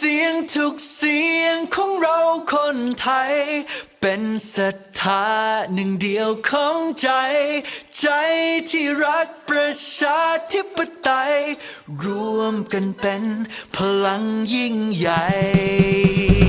เสียงทุกเสียงของเราคนไทย เป็นศรัทธาหนึ่งเดียวของใจ ใจที่รักประชาธิปไตย รวมกันเป็นพลังยิ่งใหญ่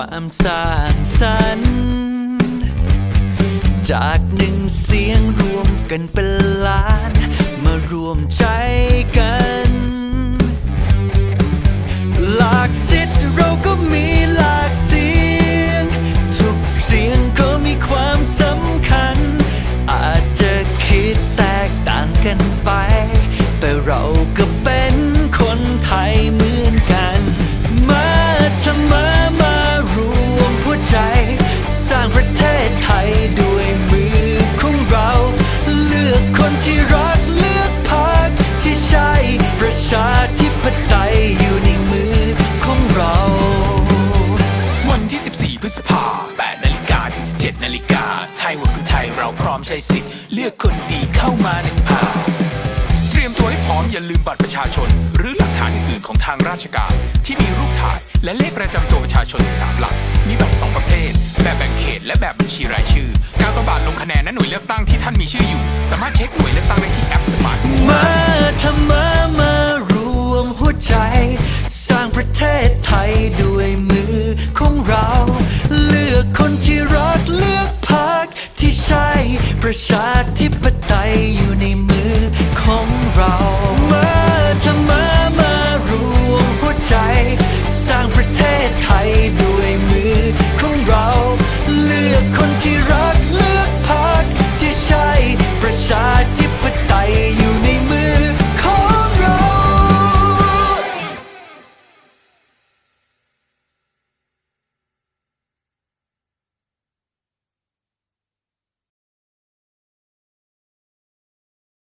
ความสร้างสรรค์จากหนึ่งเสียงรวมกันเป็นล้าน มารวมใจกัน หลากสิทธิ์เราก็มีหลากเสียง ทุกเสียงก็มีความสำคัญ อาจจะคิดแตกต่างกันไป แต่เรา 17 นาฬิกา ไทยวันคนไทยเราพร้อมใช้สิทธิ์ เลือกคนดีเข้ามาในสภา เตรียมตัวให้พร้อมอย่าลืมบัตรประชาชน หรือหลักฐานอื่นๆของทางราชการ ที่มีรูปถ่ายและเลขประจำตัวประชาชน 13 หลัก มีบัตร 2 ประเภท แบบแบ่งเขต และแบบบัญชีรายชื่อ การกบาทลงคะแนนณหน่วยเลือกตั้งที่ท่านมีชื่ออยู่ สามารถเช็คหน่วยเลือกตั้งได้ที่แอปสมาร์ทมาทำมามารวมหัวใจ ประชาธิปไตยอยู่ในมือของเรา